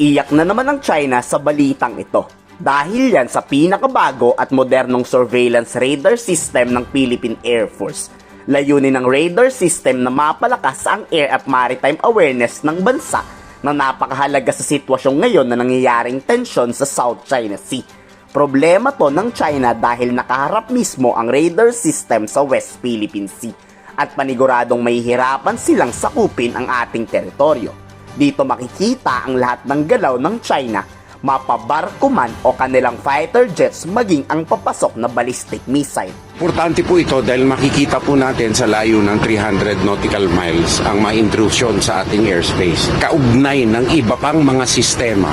Iyak na naman ang China sa balitang ito. Dahil yan sa pinakabago at modernong surveillance radar system ng Philippine Air Force. Layunin ng radar system na mapalakas ang air at maritime awareness ng bansa na napakahalaga sa sitwasyon ngayon na nangyayaring tensyon sa South China Sea. Problema to ng China dahil nakaharap mismo ang radar system sa West Philippine Sea at paniguradong mahihirapan silang sakupin ang ating teritoryo. Dito makikita ang lahat ng galaw ng China, mapabarko man o kanilang fighter jets maging ang papasok na ballistic missile. Importante po ito dahil makikita po natin sa layo ng 300 nautical miles ang ma-intrusion sa ating airspace. Kaugnay ng iba pang mga sistema,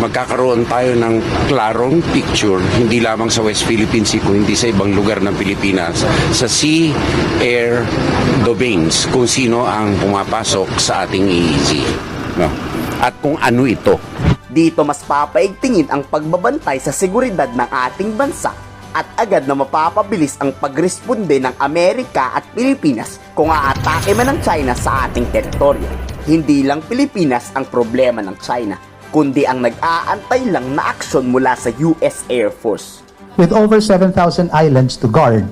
magkakaroon tayo ng klarong picture hindi lamang sa West Philippine Sea kundi sa ibang lugar ng Pilipinas sa sea, air, domains kung sino ang pumapasok sa ating EEZ. No? At kung ano ito. Dito mas papaigtingin ang pagbabantay sa seguridad ng ating bansa at agad na mapapabilis ang pagresponde ng Amerika at Pilipinas kung aatake man ng China sa ating teritoryo. Hindi lang Pilipinas ang problema ng China, kundi ang nag-aantay lang na aksyon mula sa US Air Force. With over 7,000 islands to guard,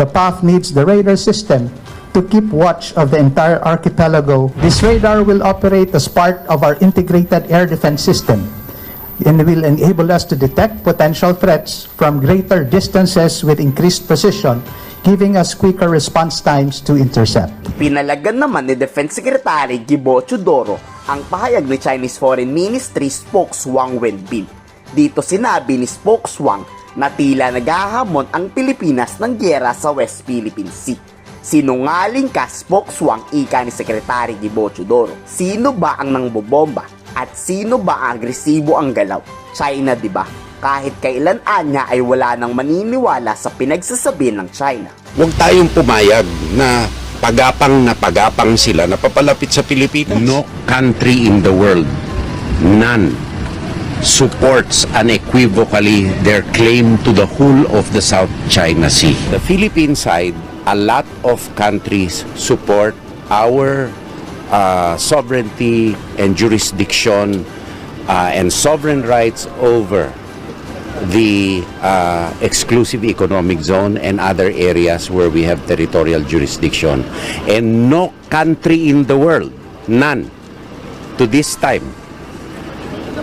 the PAF needs the radar system to keep watch of the entire archipelago. This radar will operate as part of our integrated air defense system and will enable us to detect potential threats from greater distances with increased precision, giving us quicker response times to intercept. Pinalagan naman ni Defense Secretary Gibo Chudoro ang pahayag ni Chinese Foreign Ministry spokeswang Wenbin. Dito sinabi ni spokeswang na tila naghahamon ang Pilipinas ng gyera sa West Philippine Sea. Sinungaling ka spokeswang ika ni Secretary Gibo Chudoro. Sino ba ang nangbobomba? At sino ba ang agresibo ang galaw? China, di ba? Kahit kailan anya ay wala nang maniniwala sa pinagsasabi ng China. Huwag tayong pumayag na pagapang na pagapang sila na papalapit sa Pilipinas. No country in the world, none, supports unequivocally their claim to the whole of the South China Sea. The Philippine side, a lot of countries support our uh, sovereignty and jurisdiction uh, and sovereign rights over the uh, exclusive economic zone and other areas where we have territorial jurisdiction. And no country in the world, none, to this time,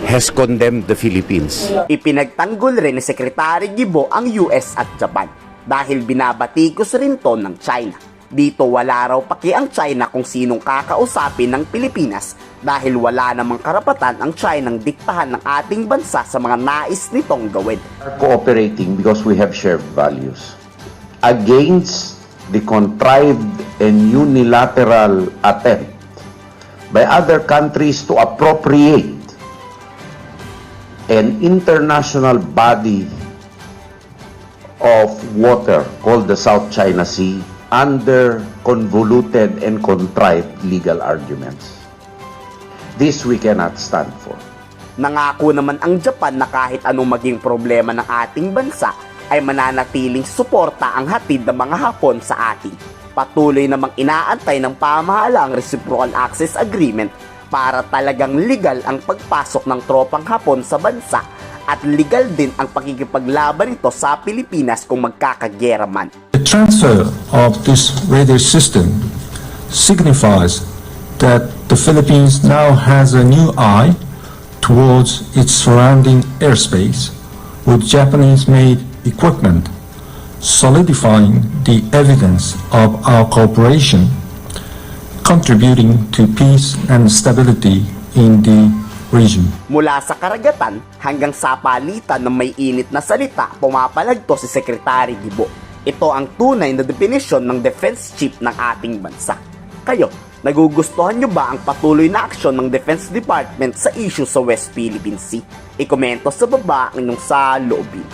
has condemned the Philippines. Ipinagtanggol rin ni Secretary Gibo ang US at Japan dahil binabatikos rin to ng China. Dito wala raw paki ang China kung sinong kakausapin ng Pilipinas dahil wala namang karapatan ang China ng diktahan ng ating bansa sa mga nais nitong gawin. cooperating because we have shared values against the contrived and unilateral attempt by other countries to appropriate an international body of water called the South China Sea under convoluted and contrived legal arguments. This we cannot stand for. Nangako naman ang Japan na kahit anong maging problema ng ating bansa ay mananatiling suporta ang hatid ng mga Hapon sa atin. Patuloy namang inaantay ng pamahala ang Reciprocal Access Agreement para talagang legal ang pagpasok ng tropang Hapon sa bansa at legal din ang pakikipaglaban nito sa Pilipinas kung magkakagyera man. Transfer of this radar system signifies that the Philippines now has a new eye towards its surrounding airspace with Japanese-made equipment, solidifying the evidence of our cooperation, contributing to peace and stability in the region. Mula sa karagatan hanggang sa palitan ng may init na salita, pumapalagto si Secretary Gibo. Ito ang tunay na definisyon ng defense chief ng ating bansa. Kayo, nagugustuhan nyo ba ang patuloy na aksyon ng Defense Department sa issue sa West Philippine Sea? Ikomento sa baba ang inyong sa loobin.